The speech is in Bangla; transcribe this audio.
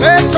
It's